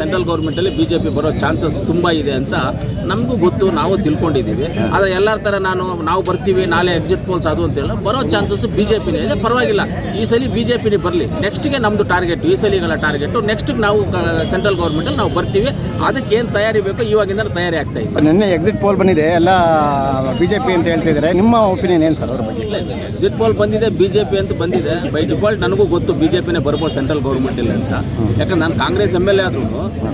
Central ಗೌರ್ಮೆಂಟಲ್ಲಿ B J P ಬರೋ chances ತುಂಬ ಇದೆ ಅಂತ ನಮಗೂ ಗೊತ್ತು ನಾವು ತಿಳ್ಕೊಂಡಿದ್ದೀವಿ. ಆದರೆ ಎಲ್ಲರ ಥರ ನಾನು ನಾವು ಬರ್ತೀವಿ ನಾಳೆ ಎಕ್ಸಿಟ್ ಪೋಲ್ಸ್ ಅದು ಅಂತೇಳಿ ಬರೋ ಚಾನ್ಸಸ್ ಬಿ ಜೆ ಪಿನೇ ಇದೆ. ಪರವಾಗಿಲ್ಲ. ಈ ಸಲ ಬಿ ಜೆ ಪಿನೇ ಬರಲಿ ನೆಕ್ಸ್ಟ್ಗೆ ನಮ್ಮದು ಟಾರ್ಗೆಟ್ ಈ ಸಲಿಗಳ ಟಾರ್ಗೆಟು ನೆಕ್ಸ್ಟ್ಗೆ ನಾವು ಸೆಂಟ್ರಲ್ ಗೌರ್ಮೆಂಟಲ್ಲಿ ನಾವು ಬರ್ತೀವಿ. ಅದಕ್ಕೆ ಏನು ತಯಾರಿ ಬೇಕೋ ಇವಾಗಿಂದ ತಯಾರಿ ಆಗ್ತಾ ಇದೆ. ನಿನ್ನೆ ಎಕ್ಸಿಟ್ ಪೋಲ್ ಬಂದಿದೆ. ಎಲ್ಲ ಬಿ ಜೆ ಪಿ ಅಂತ ಹೇಳ್ತಿದ್ದಾರೆ. ನಿಮ್ಮ ಒಪಿನಿಯನ್ ಏನು ಸರ್ ಅವ್ರ ಬಗ್ಗೆ? ಎಕ್ಸಿಟ್ ಪೋಲ್ ಬಂದಿದೆ ಬಿ ಜೆ ಪಿ ಅಂತ ಬಂದಿದೆ. ಬೈ ಡಿಫಾಲ್ಟ್ ನನಗೂ ಗೊತ್ತು ಬಿ ಜೆ ಪಿನೇ ಬರ್ಬೋದು ಸೆಂಟ್ರಲ್ ಗೌರ್ಮೆಂಟ್ ಇಲ್ಲ ಅಂತ. ಯಾಕಂದ್ರೆ ನಾನು ಕಾಂಗ್ರೆಸ್ ಎಂ ಎಲ್ ಎ ಆದ್ರೂ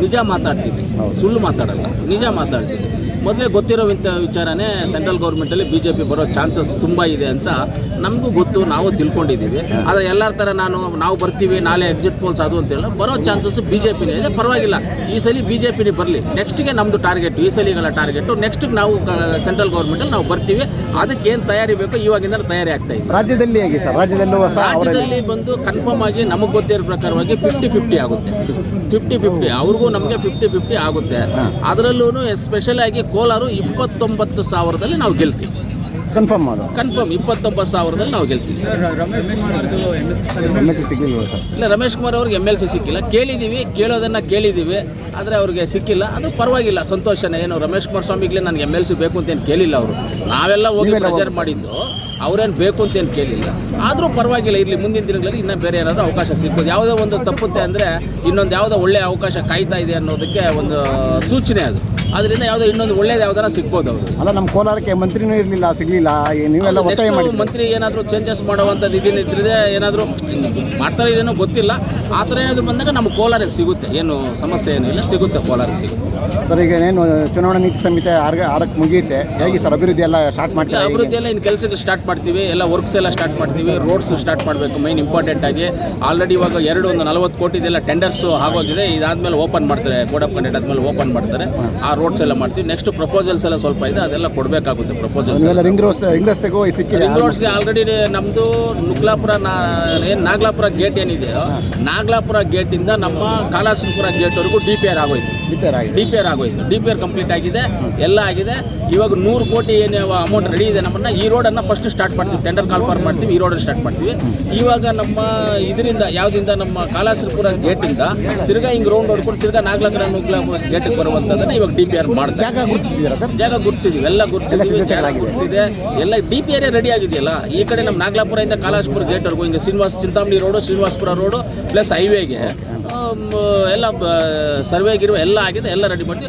ನಿಜ ಮಾತಾಡ್ತೀನಿ. ಸುಳ್ಳು ಮಾತಾಡಲ್ಲ. ನಿಜ ಮಾತಾಡ್ತೀನಿ. ಮೊದಲೇ ಗೊತ್ತಿರೋ ಇಂಥ ವಿಚಾರನೇ ಸೆಂಟ್ರಲ್ ಗೌರ್ಮೆಂಟಲ್ಲಿ ಬಿ ಜೆ ಪಿ ಬರೋ ಚಾನ್ಸಸ್ ತುಂಬ ಇದೆ ಅಂತ ನಮಗೂ ಗೊತ್ತು ನಾವು ತಿಳ್ಕೊಂಡಿದ್ದೀವಿ. ಆದರೆ ಎಲ್ಲರ ಥರ ನಾನು ನಾವು ಬರ್ತೀವಿ ನಾಳೆ ಎಕ್ಸಿಟ್ ಪೋಲ್ಸ್ ಅದು ಅಂತೇಳಿ ಬರೋ ಚಾನ್ಸಸ್ ಬಿ ಜೆ ಪಿನೇ ಇದೆ. ಪರವಾಗಿಲ್ಲ. ಈ ಸಲ ಬಿ ಜೆ ಪಿನೇ ಬರಲಿ ನೆಕ್ಸ್ಟ್ಗೆ ನಮ್ಮದು ಟಾರ್ಗೆಟ್ ಈ ಸಲಿಗಳ ಟಾರ್ಗೆಟು ನೆಕ್ಸ್ಟ್ಗೆ ನಾವು ಸೆಂಟ್ರಲ್ ಗೌರ್ಮೆಂಟಲ್ಲಿ ನಾವು ಬರ್ತೀವಿ. ಅದಕ್ಕೆ ಏನು ತಯಾರಿ ಬೇಕೋ ಇವಾಗಿಂದ ತಯಾರಿ ಆಗ್ತಾ ಇದೆ. ರಾಜ್ಯದಲ್ಲಿ ಹೇಗೆ ಸರ್? ರಾಜ್ಯದಲ್ಲೂ ರಾಜ್ಯದಲ್ಲಿ ಬಂದು ಕನ್ಫರ್ಮ್ ಆಗಿ ನಮಗೆ ಗೊತ್ತಿರೋ ಪ್ರಕಾರವಾಗಿ ಫಿಫ್ಟಿ ಫಿಫ್ಟಿ ಆಗುತ್ತೆ. ಫಿಫ್ಟಿ ಫಿಫ್ಟಿ ಅವ್ರಿಗೂ ನಮಗೆ ಫಿಫ್ಟಿ ಫಿಫ್ಟಿ ಆಗುತ್ತೆ. ಅದರಲ್ಲೂ ಎಸ್ಪೆಷಲ್ ಆಗಿ ಕೋಲಾರ ಇಪ್ಪತ್ತೊಂಬತ್ತು ಸಾವಿರದಲ್ಲಿ ನಾವು ಗೆಲ್ತೀವಿ. ಕನ್ಫರ್ಮ್ ಅದು ಕನ್ಫರ್ಮ್ ಇಪ್ಪತ್ತೊಂಬತ್ತು ಸಾವಿರದಲ್ಲಿ ನಾವು ಗೆಲ್ತೀವಿ. ಎಂ ಎಸ್ ಸಿಗಲಿಲ್ಲ ಸರ್. ಇಲ್ಲ ರಮೇಶ್ ಕುಮಾರ್ ಅವ್ರಿಗೆ ಎಂ ಎಲ್ ಸಿ ಸಿಕ್ಕಿಲ್ಲ. ಕೇಳಿದ್ದೀವಿ ಕೇಳೋದನ್ನು ಕೇಳಿದ್ದೀವಿ ಆದರೆ ಅವ್ರಿಗೆ ಸಿಕ್ಕಿಲ್ಲ. ಅದು ಪರವಾಗಿಲ್ಲ ಸಂತೋಷನೇ. ಏನು ರಮೇಶ್ ಕುಮಾರ್ ಸ್ವಾಮಿಗೆ ನನಗೆ ಎಂ ಎಲ್ ಸಿ ಬೇಕು ಅಂತ ಏನು ಕೇಳಿಲ್ಲ ಅವರು. ನಾವೆಲ್ಲ ಹೋಗಿ ಪ್ರಚಾರ ಮಾಡಿದ್ದು ಅವ್ರೇನು ಬೇಕು ಅಂತ ಏನು ಕೇಳಿಲ್ಲ. ಆದರೂ ಪರವಾಗಿಲ್ಲ ಇರಲಿ ಮುಂದಿನ ದಿನಗಳಲ್ಲಿ ಇನ್ನೂ ಬೇರೆ ಏನಾದರೂ ಅವಕಾಶ ಸಿಗ್ಬೋದು. ಯಾವುದೋ ಒಂದು ತಪ್ಪುತ್ತೆ ಅಂದರೆ ಇನ್ನೊಂದು ಯಾವುದೋ ಒಳ್ಳೆಯ ಅವಕಾಶ ಕಾಯ್ತಾ ಇದೆ ಅನ್ನೋದಕ್ಕೆ ಒಂದು ಸೂಚನೆ ಅದು. ಅದರಿಂದ ಯಾವುದೋ ಇನ್ನೊಂದು ಒಳ್ಳೇದು ಯಾವ್ದಾರ ಸಿಗ್ಬೋದು ಅವರು ಅಲ್ಲ ನಮ್ಮ ಕೋಲಾರಕ್ಕೆ ಮಂತ್ರಿನೂ ಇರಲಿಲ್ಲ ಸಿಗಲಿಲ್ಲ ನೀವೆಲ್ಲ ಒತ್ತಾಯ ಮಾಡಿ ಮಂತ್ರಿ ಏನಾದರೂ ಚೇಂಜಸ್ ಮಾಡುವಂಥದ್ದು ಇದೇನಿದ್ರೆ ಏನಾದರೂ ಮಾಡ್ತಾರೆ ಇದೇನೋ ಗೊತ್ತಿಲ್ಲ. ಆ ಥರ ಏನಾದರೂ ಬಂದಾಗ ನಮ್ಮ ಕೋಲಾರಕ್ಕೆ ಸಿಗುತ್ತೆ. ಏನು ಸಮಸ್ಯೆ ಏನಿಲ್ಲ ಸಿಗುತ್ತೆ ಕೋಲಾರಕ್ಕೆ ಸಿಗುತ್ತೆ. ಸರ್ ಈಗ ಏನು ಚುನಾವಣಾ ನೀತಿ ಸಂಹಿತೆ ಆರು ಆರಕ್ಕೆ ಮುಗಿಯುತ್ತೆ. ಹೇಗೆ ಸರ್ ಅಭಿವೃದ್ಧಿ ಎಲ್ಲ ಸ್ಟಾರ್ಟ್ ಇಲ್ಲ, ಮಾಡ್ತಾರೆ ಅಭಿವೃದ್ಧಿ ಎಲ್ಲ ಇನ್ನು ಕೆಲಸಕ್ಕೆ ಸ್ಟಾರ್ಟ್ ಮಾಡ್ತೀವಿ ಎಲ್ಲ ವರ್ಕ್ಸ್ ಎಲ್ಲ ಸ್ಟಾರ್ಟ್ ಮಾಡ್ತೀವಿ ರೋಡ್ಸ್ ಸ್ಟಾರ್ಟ್ ಮಾಡಬೇಕು ಮೈನ್ ಇಂಪಾರ್ಟೆಂಟ್ ಆಗಿ. ಆಲ್ರೆಡಿ ಇವಾಗ ಎರಡು ಒಂದು ನಲವತ್ತು ಕೋಟಿದೆಲ್ಲ ಟೆಂಡರ್ಸ್ ಆಗೋಗಿದೆ ಇದಾದ್ಮೇಲೆ ಓಪನ್ ಮಾಡ್ತಾರೆ ಕೋಡ್ ಆಫ್ ಕಂಡಕ್ಟ್ ಆದ್ಮೇಲೆ ಓಪನ್ ಮಾಡ್ತಾರೆ. ಆ ರೋಡ್ಸ್ ಎಲ್ಲ ಮಾಡ್ತೀವಿ. ನೆಕ್ಸ್ಟ್ ಪ್ರಪೋಸಲ್ಸ್ ಎಲ್ಲ ಸ್ವಲ್ಪ ಇದೆ ಅದೆಲ್ಲ ಕೊಡಬೇಕಾಗುತ್ತೆ ಪ್ರಪೋಸಲ್ಸ್ ರಿಂಗ್ ರೋಸ್ ರಿಂಗ್ ರಸ್ತೆಗೂ ಸಿಕ್ಕಿದೆ ರಿಂಗ್ ರೋಡ್ಸ್ಗೆ ಆಲ್ರೆಡಿ ನಮ್ಮದು ನುಗ್ಲಾಪುರ ಏನು ನಾಗ್ಲಾಪುರ ಗೇಟ್ ಏನಿದೆಯೋ ನಾಗ್ಲಾಪುರ ಗೇಟಿಂದ ನಮ್ಮ ಕಾಲಾಸಿನಪುರ ಗೇಟ್ವರೆಗೂ ಡಿ ಪಿ ಆರ್ ಆಗೋಯ್ತು. ಆಗಿದೆ. ಡಿ ಪಿ ಆರ್ ಆಗೋಯ್ತು. ಡಿ ಪಿ ಆರ್ ಕಂಪ್ಲೀಟ್ ಆಗಿದೆ ಎಲ್ಲ ಆಗಿದೆ. ಇವಾಗ ನೂರು ಕೋಟಿ ಏನು ಅಮೌಂಟ್ ರೆಡಿ ಇದೆ ನಮ್ಮನ್ನ ಈ ರೋಡನ್ನು ಫಸ್ಟ್ ಸ್ಟಾರ್ಟ್ ಮಾಡ್ತೀವಿ ಟೆಂಡರ್ ಕಾಲ್ಫಾರ್ ಮಾಡ್ತೀವಿ ಈ ರೋಡಲ್ಲಿ ಸ್ಟಾರ್ಟ್ ಮಾಡ್ತೀವಿ. ಇವಾಗ ನಮ್ಮ ಇದರಿಂದ ಯಾವುದಿಂದ ನಮ್ಮ ಕಾಲಾಸನಪುರ ಗೇಟಿಂದ ತಿರ್ಗಾ ಹಿಂಗೆ ರೌಂಡ್ ಹೊಡ್ಕೊಂಡು ತಿರ್ಗಾ ನಾಗ್ಲಕರ ಗೇಟಿಗೆ ಬರುವಂಥದ್ದನ್ನು ಇವಾಗ ಡಿ ಪಿ ಆರ್ ಮಾಡ್ತೀವಿ ಜಾಗ ಗುರುತಿಸಿದ್ದೀರಾ ಸರ್? ಜಾಗ ಗುರ್ತಿಸಿದೀವಿ ಎಲ್ಲ ಗುರ್ತಿಸಿದೀವಿ ಜಾಗ. ಗುರ್ತಿಸಿದೆ. ಎಲ್ಲ ಡಿ ಪಿ ಆರೇ ರೆಡಿ ಆಗಿದೆಯಲ್ಲ ಈ ಕಡೆ ನಮ್ಮ ನಾಗಲಾಪುರದಿಂದ ಕಾಲಾಸಪುರ ಗೇಟ್ವರೆಗೂ ಹಿಂಗೆ Srinivasa Chintamani road Srinivasapura road plus ಹೈವೇಗೆ ಎಲ್ಲ ಸರ್ವೆ ಗಿರ್ವೆ ಎಲ್ಲ ಆಗಿದೆ, ಎಲ್ಲ ರೆಡಿ ಮಾಡಿ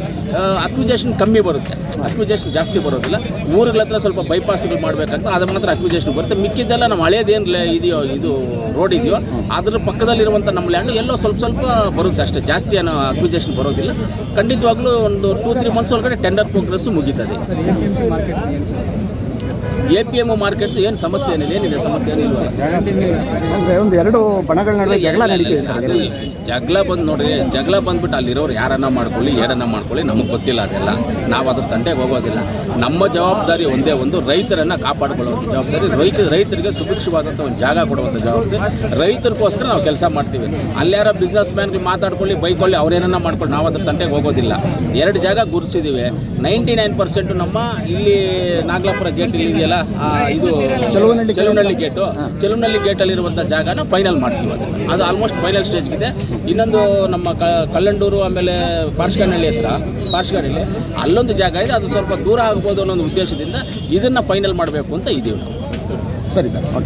ಅಕ್ವಿಜೇಷನ್ ಕಮ್ಮಿ ಬರುತ್ತೆ. ಅಕ್ವಿಜೇಷನ್ ಜಾಸ್ತಿ ಬರೋದಿಲ್ಲ. ಊರುಗಳ ಹತ್ರ ಸ್ವಲ್ಪ ಬೈಪಾಸ್ಗಳು ಮಾಡಬೇಕಂತ ಅದು ಮಾತ್ರ ಅಕ್ವಿಜೇಷನ್ ಬರುತ್ತೆ. ಮಿಕ್ಕಿದ್ದೆಲ್ಲ ನಮ್ಮ ಹಳೇದೇನು ಇದೆಯೋ, ಇದು ರೋಡ್ ಇದೆಯೋ, ಅದ್ರ ಪಕ್ಕದಲ್ಲಿರುವಂಥ ನಮ್ಮ ಲ್ಯಾಂಡು ಎಲ್ಲೋ ಸ್ವಲ್ಪ ಸ್ವಲ್ಪ ಬರುತ್ತೆ ಅಷ್ಟೇ. ಜಾಸ್ತಿ ಏನೋ ಅಕ್ವಿಜೇಷನ್ ಬರೋದಿಲ್ಲ. ಖಂಡಿತವಾಗ್ಲೂ ಒಂದು ಟೂ ತ್ರೀ ಮಂತ್ಸ್ ಒಳಗಡೆ ಟೆಂಡರ್ ಪ್ರೋಗ್ರೆಸ್ಸು ಮುಗೀತದೆ. ಎ ಪಿ ಎಂ ಮಾರ್ಕೆಟ್ ಏನು ಸಮಸ್ಯೆ ಏನಿದೆ? ಏನಿದೆ ಸಮಸ್ಯೆ ಏನಿಲ್ಲ ಅಂದರೆ ಒಂದು ಎರಡು ಬಣಗಳ ನಡುವೆ ಜಗಳ ನಡೀತಿದೆ ಸರ್. ಜಗಳ ಬಂದು ನೋಡ್ರಿ ಜಗಳ ಬಂದ್ಬಿಟ್ಟು ಅಲ್ಲಿರೋರು ಯಾರನ್ನ ಮಾಡ್ಕೊಳ್ಳಿ ಏನನ್ನ ಮಾಡ್ಕೊಳ್ಳಿ ನಮಗೆ ಗೊತ್ತಿಲ್ಲ ಅದೆಲ್ಲ. ನಾವು ಅದ್ರ ತಂಟೆಗೆ ಹೋಗೋದಿಲ್ಲ. ನಮ್ಮ ಜವಾಬ್ದಾರಿ ಒಂದೇ ಒಂದು ರೈತರನ್ನ ಕಾಪಾಡ್ಕೊಳ್ಳುವಂಥ ಜವಾಬ್ದಾರಿ. ರೈತ ರೈತರಿಗೆ ಸುಭಿಕ್ಷವಾದಂಥ ಒಂದು ಜಾಗ ಕೊಡುವಂಥ ಜವಾಬ್ದಾರಿ. ರೈತರಿಗೋಸ್ಕರ ನಾವು ಕೆಲಸ ಮಾಡ್ತೀವಿ. ಅಲ್ಯಾರ ಬಿಸ್ನೆಸ್ ಮ್ಯಾನ್ಗೆ ಮಾತಾಡ್ಕೊಳ್ಳಿ ಬೈಕೊಳ್ಳಿ ಅವ್ರೇನನ್ನ ಮಾಡ್ಕೊಳ್ಳಿ ನಾವು ಅದ್ರ ತಂಡೆಗೆ ಹೋಗೋದಿಲ್ಲ. ಎರಡು ಜಾಗ ಗುರುಸಿದ್ದೀವಿ ನೈಂಟಿ ನೈನ್ ಪರ್ಸೆಂಟು ನಮ್ಮ ಇಲ್ಲಿ ನಾಗಲಾಪುರ ಗೇಟ್ ಇಲ್ಲಿ ಇದೆಯಲ್ಲ ಆ, ಇದು ಚಲುವನಹಳ್ಳಿ ಚಲುವನಹಳ್ಳಿ ಗೇಟು ಚಲುವನಹಳ್ಳಿ ಗೇಟಲ್ಲಿರುವಂಥ ಜಾಗನ ಫೈನಲ್ ಮಾಡ್ತೀವಿ ಅದನ್ನು. ಅದು ಆಲ್ಮೋಸ್ಟ್ ಫೈನಲ್ ಸ್ಟೇಜ್ಗಿದೆ ಇನ್ನೊಂದು ನಮ್ಮ ಕಲ್ಲಂಡೂರು ಆಮೇಲೆ ಪಾರ್ಶ್ಕನಹಳ್ಳಿ ಹತ್ರ ಪಾರ್ಶ್ಕನಹಳ್ಳಿ ಅಲ್ಲೊಂದು ಜಾಗ ಇದೆ. ಅದು ಸ್ವಲ್ಪ ದೂರ ಆಗ್ಬೋದು ಅನ್ನೋ ಒಂದು ಉದ್ದೇಶದಿಂದ ಇದನ್ನು ಫೈನಲ್ ಮಾಡಬೇಕು ಅಂತ ಇದ್ದೀವಿ ನಾವು. ಸರಿ ಸರ್ ಓಕೆ